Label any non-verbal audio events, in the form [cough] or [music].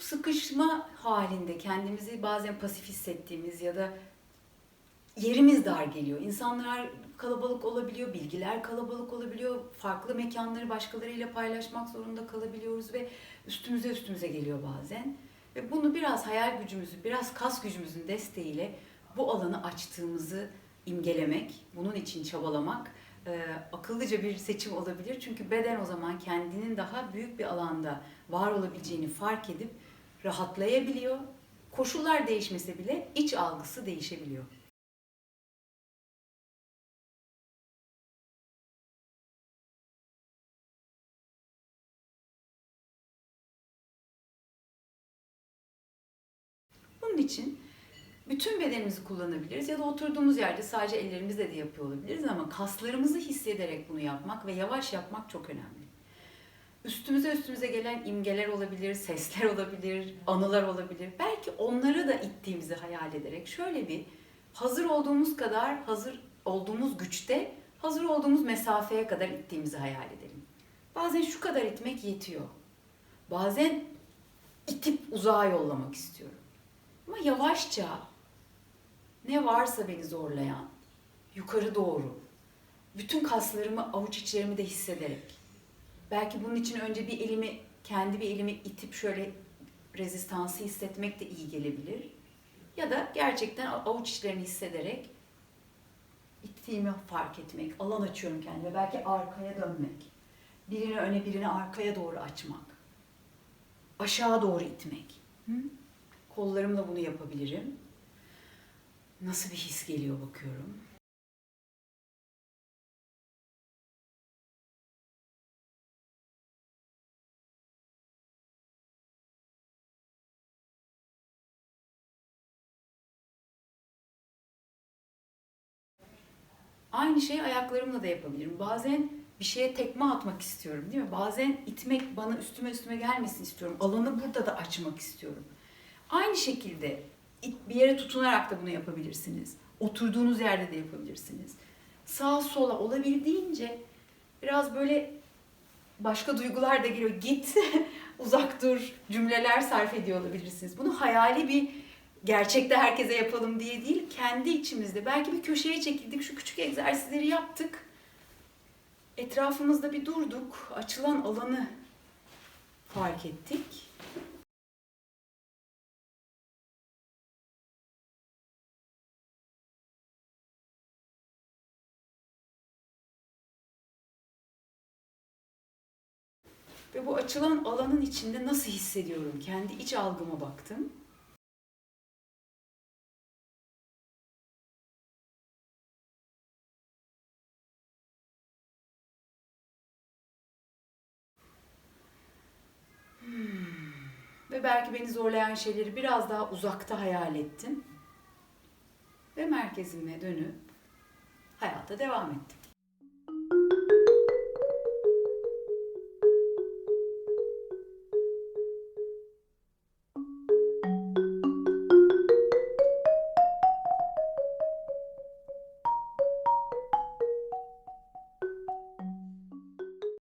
çalışma halinde kendimizi bazen pasif hissettiğimiz ya da yerimiz dar geliyor. İnsanlar kalabalık olabiliyor, bilgiler kalabalık olabiliyor, farklı mekanları başkalarıyla paylaşmak zorunda kalabiliyoruz ve üstümüze üstümüze geliyor bazen. Ve bunu biraz hayal gücümüzü, biraz kas gücümüzün desteğiyle bu alanı açtığımızı imgelemek, bunun için çabalamak e, akıllıca bir seçim olabilir. Çünkü beden o zaman kendinin daha büyük bir alanda var olabileceğini fark edip rahatlayabiliyor. Koşullar değişmese bile iç algısı değişebiliyor. Bunun için bütün bedenimizi kullanabiliriz ya da oturduğumuz yerde sadece ellerimizle de yapıyor olabiliriz ama kaslarımızı hissederek bunu yapmak ve yavaş yapmak çok önemli. Üstümüze üstümüze gelen imgeler olabilir, sesler olabilir, anılar olabilir. Belki onları da ittiğimizi hayal ederek şöyle bir hazır olduğumuz kadar hazır olduğumuz güçte hazır olduğumuz mesafeye kadar ittiğimizi hayal edelim. Bazen şu kadar itmek yetiyor. Bazen itip uzağa yollamak istiyorum. Ama yavaşça ne varsa beni zorlayan yukarı doğru bütün kaslarımı avuç içlerimi de hissederek belki bunun için önce bir elimi kendi bir elimi itip şöyle rezistansı hissetmek de iyi gelebilir. Ya da gerçekten avuç içlerini hissederek ittiğimi fark etmek, alan açıyorum kendime. Belki arkaya dönmek. Birini öne birini arkaya doğru açmak. Aşağı doğru itmek. Hı? Kollarımla bunu yapabilirim. Nasıl bir his geliyor bakıyorum. Aynı şeyi ayaklarımla da yapabilirim. Bazen bir şeye tekme atmak istiyorum değil mi? Bazen itmek bana üstüme üstüme gelmesin istiyorum. Alanı burada da açmak istiyorum. Aynı şekilde bir yere tutunarak da bunu yapabilirsiniz. Oturduğunuz yerde de yapabilirsiniz. Sağa sola olabildiğince biraz böyle başka duygular da geliyor. Git, [laughs] uzak dur cümleler sarf ediyor olabilirsiniz. Bunu hayali bir gerçekte herkese yapalım diye değil, kendi içimizde. Belki bir köşeye çekildik, şu küçük egzersizleri yaptık. Etrafımızda bir durduk, açılan alanı fark ettik. Ve bu açılan alanın içinde nasıl hissediyorum? Kendi iç algıma baktım. Ve belki beni zorlayan şeyleri biraz daha uzakta hayal ettim. Ve merkezime dönüp hayata devam ettim.